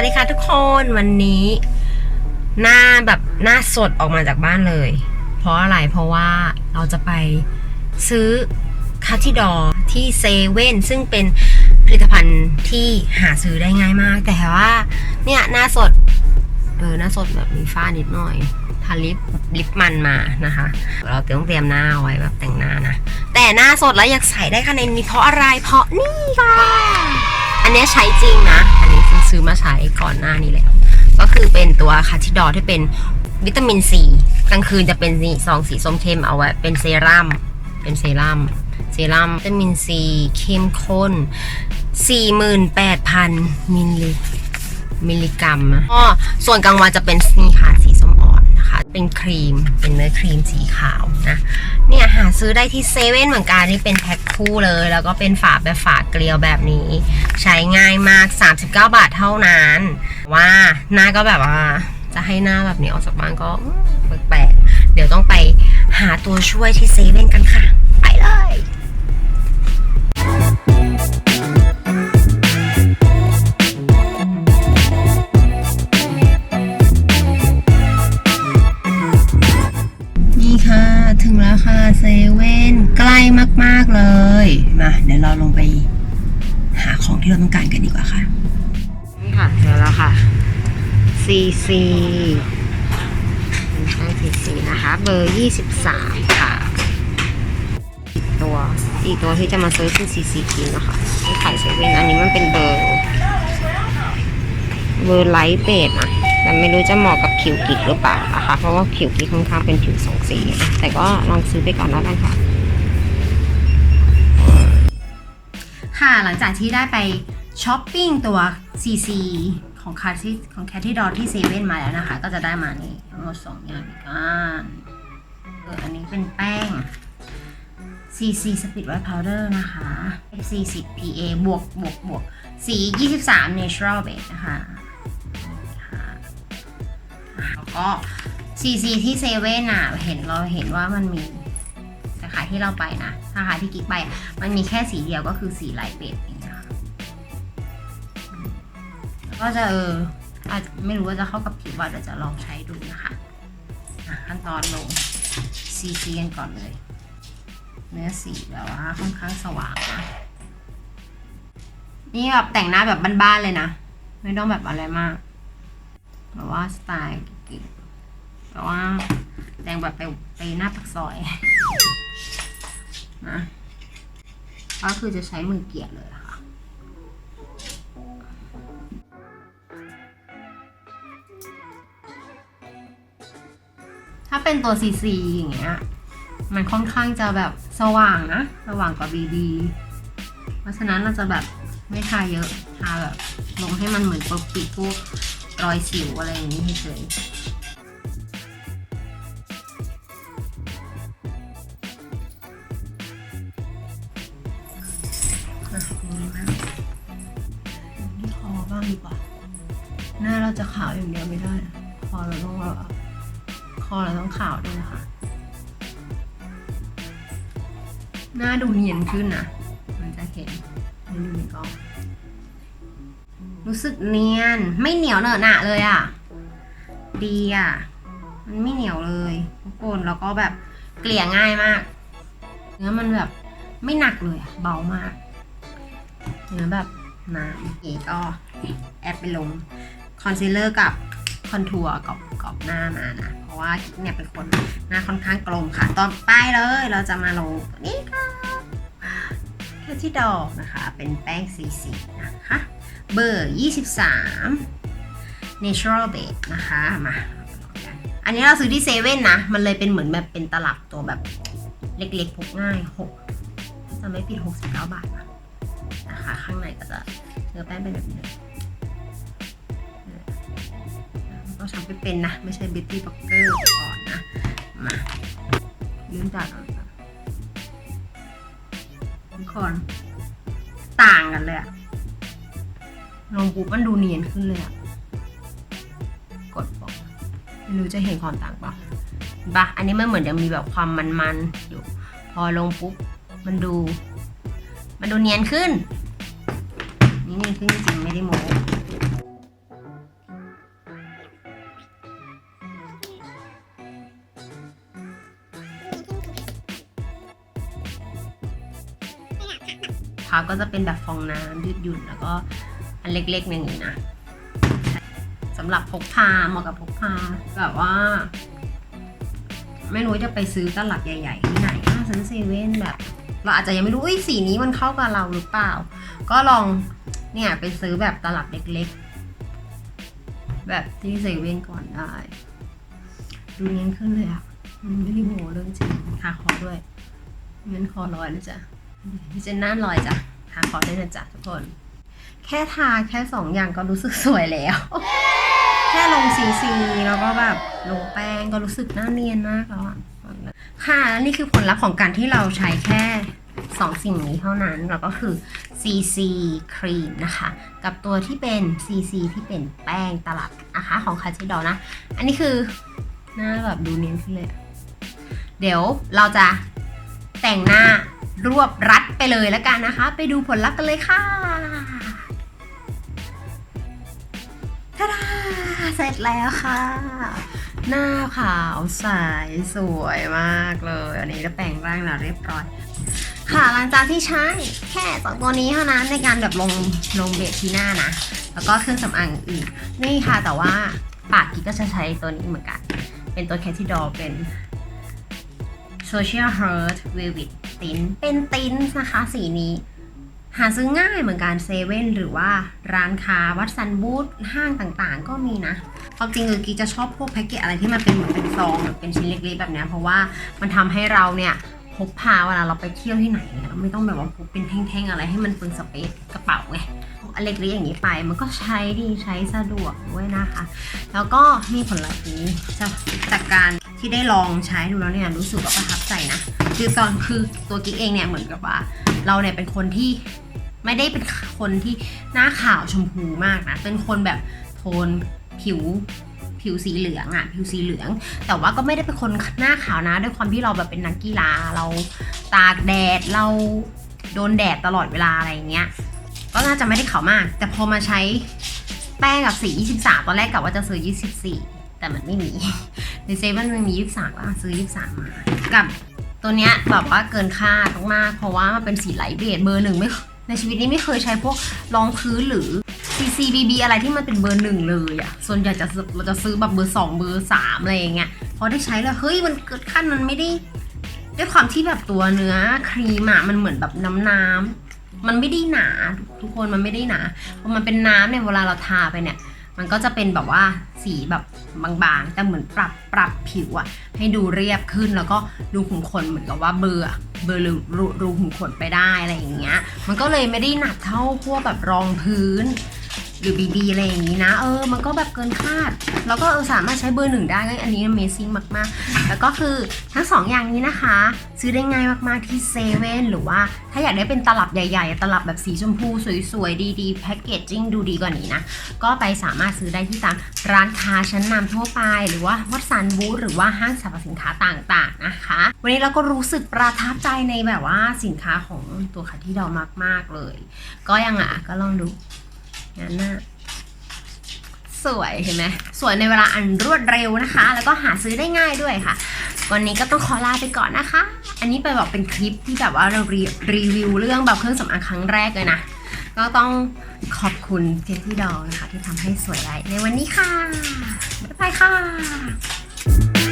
วัสดีค่ะทุกคนวันนี้ หน้าแบบหน้าสดออกมาจากบ้านเลย เพราะอะไรเพราะว่าเราจะไปซื้อคาทิดอที่เซเว่นซึ่งเป็นผลิตภัณฑ์ที่หาซื้อได้ง่ายมาก แต่ว่าเนี่ยหน้าสดเออหน้าสดแบบมีฝ้านิดหน่อยทาลิปลิปมันมานะคะ เราต้องเตรียมหน้าเอาไว้แบบแต่งหน้านะ แต่หน้าสดแล้วอยากใส่ได้คะแนนี้เพราะอะไรเพราะนี่ค่ะ อันนี้ใช้จริงนะ ซื้อมาใช้ก่อนหน้านี้แล้ว ก็คือเป็นตัวคาทิดอที่เป็นวิตามินซีกลางคืนจะเป็นนี่ซองสีส้มเข้มเอาไว้เป็นเซรั่มเป็นเซรั่มเซรั่มวิตามินซีเข้มข้น 48,000 มิลลิมิลลิกรัมนะก็ส่วนกลางวันจะเป็นนี่ค่ะสีส้มอ่อนนะคะ เป็นครีมเป็นเนื้อครีมสีขาวนะ ซื้อได้ที่เซเว่นเหมือนกันนี่เป็นแพ็คคู่เลย แล้วก็เป็นฝาแบบฝาเกลียวแบบนี้ ใช้ง่ายมาก 39 บาทเท่านั้น ว่าหน้าก็แบบว่า จะให้หน้าแบบนี้ออกจากบ้านก็แปลกๆเดี๋ยวต้องไปหาตัวช่วยที่เซเว่นกันค่ะ ไปเลย เดี๋ยวเราลงไปหาของที่เราต้องการกันดีกว่าค่ะ นี่ค่ะเจอแล้วค่ะ CC ใช่ CC นะคะ เบอร์ 23 ค่ะ อีกตัว อีกตัวที่จะมาซื้อคือ CC กินนะคะที่ขายเซเว่นอันนี้มันเป็นเบอร์ เบอร์ไลท์เบดนะแต่ไม่รู้จะเหมาะกับผิวกิกหรือเปล่านะคะ เพราะว่าผิวกิกค่อนข้างเป็นผิวสองสี แต่ก็ลองซื้อไปก่อนแล้วกันค่ะ ค่ะหลังจากที่ได้ไปช้อปปิ้งตัว CC ของคาที่ของแคทที่ดอที่เซเว่นมาแล้วนะคะ ก็จะได้มานี่ทั้งหมดสองอย่างด้วยกันเอออันนี้เป็นแป้ง CC Speed White Powder นะคะ FC 10 PA บวกบวกบวกสี 23 Natural Base นะคะคะแล้วก็ CC ที่เซเว่นอะ เห็นเราเห็นว่ามันมีาที่เราไปนะสาขาที่กิ๊กไป มันมีแค่สีเดียวก็คือสีไลท์เบสเองนะคะก็จะเอออาจจะไม่รู้ว่าจะเข้ากับผิวว่าเดี๋ยวจะลองใช้ดูนะคะขั้นตอนลง CC กันก่อนเลย เนื้อสีแบบว่าค่อนข้างสว่างนะนี่แบบแต่งหน้าแบบบ้านๆเลยนะ ไม่ต้องแบบอะไรมากแบบว่าสไตล์กิ๊กแต่ว่าแต่งแบบไปไปหน้าปักซอย นะก็คือจะใช้มือเกี่ยเลยค่ะ ถ้าเป็นตัวซีซีอย่างเงี้ย มันค่อนข้างจะแบบสว่างนะ สว่างกว่า BB เพราะฉะนั้นเราจะแบบไม่ทาเยอะทาแบบลงให้มันเหมือนปกปิดพวกรอยสิวอะไรอย่างนี้เฉย หน้าเราจะขาวอย่างเดียวไม่ได้ คอเราต้องคอเราต้องขาวด้วยนะคะ หน้าดูเนียนขึ้นนะมันจะเห็นในดูในกล้องรู้สึกเนียน ไม่เหนียวเหนอะหนะเลยอะ่ะ ดีอะ่ะ มันไม่เหนียวเลยทุกคนแล้วก็แบบเกลี่ยง่ายมาก เนื้อมันแบบไม่หนักเลยอะเบามาก เนื้อแบบหนาเก๋ก็แอบไปลง อนซีลเลอร์กับคอนทัวร์กับกับหน้ามานะ เพราะว่ากิ๊กเนี่ยเป็นคนหน้าค่อนข้างกลมค่ะ ตอนป้ายเลยเราจะมาลงนี้ค่ะแค่ที่ดอกนะคะ เป็นแป้งสีสีนะคะ เบอร์ 23 natural base นะคะ มา อันนี้เราซื้อที่เซเว่นนะ มันเลยเป็นเหมือนแบบเป็นตลับตัวแบบเล็กๆพกง่าย6จะไม่ผิด 69 บาทนะคะ ข้างในก็จะเนื้อแป้งเป็นแบบนี้ ต้องทำไปเป็นนะ ไม่ใช่ beauty blogger ก่อนนะ มาลืมจากก่อนค่ะทุกคนต่างกันเลยอะลงปุ๊บมันดูเนียนขึ้นเลยอะกดบอกไม่รู้จะเห็นความต่างปะเห็นปะอันนี้มันเหมือนยังมีแบบความมันๆอยู่ พอลงปุ๊บมันดู มันดูเนียนขึ้น นี่เนียนขึ้นจริงไม่ได้โม้ ก็จะเป็นแบบฟองน้ำยืดหยุ่นแล้วก็อันเล็กๆอย่างนี้นะสำหรับพกพาเหมาะกับพกพาแบบว่า ไม่รู้จะไปซื้อตลับใหญ่ๆที่ไหนอะซื้อเซเว่นแบบ เราอาจจะยังไม่รู้สีนี้มันเข้ากับเราหรือเปล่า ก็ลองเนี่ยไปซื้อแบบตลับเล็กๆ แบบที่เซเว่นก่อนได้ ดูเนียขึ้นเลยอะมันไม่ได้โมเรื่องจริงทาคอด้วยเงินคอลอยนะจ๊ะ เจนน่าลอยจ้ะทาคอได้นะจ๊ะทุกคน แค่ทาแค่สองอย่างก็รู้สึกสวยแล้ว แค่ลงซีซีแล้วก็แบบลงแป้งก็รู้สึกหน้าเนียนมากแล้วอะค่ะนี่คือผลลัพธ์ของการที่เราใช้แค่สองสิ่งนี้เท่านั้นแล้วก็คือ CC ครีมนะคะ กับตัวที่เป็น CC ที่เป็นแป้งตลับนะคะ ของคาชิดอนะ อันนี้คือหน้าแบบดูเนียนขึ้นเลย เดี๋ยวเราจะแต่งหน้า รวบรัดไปเลยแล้วกันนะคะ ไปดูผลลัพธ์กันเลยค่ะทาดาเสร็จแล้วค่ะ หน้าขาวใสสวยมากเลยอันนี้จะแปลงร่างแล้วเรียบร้อย ค่ะหลังจากที่ใช้แค่สองตัวนี้เท่านั้นในการแบบลงลงเบสที่หน้านะ แล้วก็เครื่องสำอางอื่นนี่ค่ะแต่ว่าปากกิ๊กก็จะใช้ตัวนี้เหมือนกัน เป็นตัวแคท t ดอเป็น Social Heart Velvet Tint เป็นตินนะคะสีนี้ หาซื้อง่ายเหมือนกันเซเว่นหรือว่าร้านค้าวัดซันบูธห้างต่างๆ ก็มีนะความจริงคือกีจะชอบพวกแพ็กเกจอะไรที่มันเป็นเหมือนเป็นซองแบบเป็นชิ้นเล็กๆแบบนี้เพราะว่ามันทำให้เราเนี่ยพกพาเวลาเราไปเที่ยวที่ไหนเราไม่ต้องแบบว่าพกเป็นแท่งๆอะไรให้มันเปลืองสเปซกระเป๋าไงอันเล็กๆอย่างนี้ไปมันก็ใช้ดีใช้สะดวกด้วยนะคะ แล้วก็มีผลลัพธ์นี้จากจากการที่ได้ลองใช้ดูแล้วเนี่ยรู้สึกว่าประทับใจนะ คือตอนคือตัวกิ๊กเองเนี่ยเหมือนกับว่า เราเนี่ยเป็นคนที่ไม่ได้เป็นคนที่หน้าขาวชมพูมากนะ เป็นคนแบบโทนผิวผิวสีเหลืองอะผิวสีเหลือง แต่ว่าก็ไม่ได้เป็นคนหน้าขาวนะ ด้วยความที่เราแบบเป็นนักกีฬาเราตากแดดเราโดนแดดตลอดเวลาอะไรอย่างเงี้ย ก็น่าจะไม่ได้ขาวมาก แต่พอมาใช้แป้งกับสี23 ตอนแรกกะว่าจะซื้อ 24 แต่มันไม่มีในเซเว่นมันมี 23ก็ซื้อ 23 มากับ ตัวเนี้ยแบบว่าเกินคาดมากๆเพราะว่ามันเป็นสีไหลเบจเบอร์หนึ่งไม่ในชีวิตนี้ไม่เคยใช้พวกรองพื้นหรือ CCBB อะไรที่มันเป็นเบอร์หนึ่งเลยอะส่วนใหญ่จะเราจะซื้อแบบเบอร์สองเบอร์สามอะไรอย่างเงี้ยพอได้ใช้แล้วเฮ้ยมันเกิดขั้นมันไม่ได้ด้วยความที่แบบตัวเนื้อครีมอะมันเหมือนแบบน้ำน้ำมันไม่ได้หนา ทุกคนมันไม่ได้หนาพอมันเป็นน้ำเนี่ยเวลาเราทาไปเนี่ย มันก็จะเป็นแบบว่าสีแบบบางๆ แต่เหมือนปรับปรับผิวอะให้ดูเรียบขึ้นแล้วก็ดูขุมขนเหมือนกับว่าเบลอเบลอรูรูรูขุมขนไปได้อะไรอย่างเงี้ย มันก็เลยไม่ได้หนักเท่าพวกแบบรองพื้น หรือบีบีอะไรอย่างนี้นะ เออ มันก็แบบเกินคาด แล้วก็เออสามารถใช้เบอร์หนึ่งได้ก็อันนี้ Amazing มากๆ แล้วก็คือทั้งสองอย่างนี้นะคะ ซื้อได้ง่ายมากๆที่เซเว่นหรือว่าถ้าอยากได้เป็นตลับใหญ่ๆ ตลับแบบสีชมพูสวยๆ ดีๆ แพ็กเกจจิ้งดูดีกว่านี้นะ ก็ไปสามารถซื้อได้ที่ตามร้านค้าชั้นนำทั่วไป หรือว่าวัดสันบูธหรือว่าห้างสรรพสินค้าต่างๆนะคะ วันนี้เราก็รู้สึกประทับใจในแบบว่าสินค้าของตัวคาที่เดอมากๆเลย ก็ยังอะก็ลองดู งานน้าสวยเห็นไหมสวยในเวลาอันรวดเร็วนะคะ แล้วก็หาซื้อได้ง่ายด้วยค่ะ วันนี้ก็ต้องขอลาไปก่อนนะคะ อันนี้ไปบอกเป็นคลิปที่แบบว่าเรารีรีวิวเรื่องแบบเครื่องสำอางครั้งแรกเลยนะก็ต้องขอบคุณเจที่ดอนะคะ ที่ทำให้สวยได้ในวันนี้ค่ะ บ๊ายบายค่ะ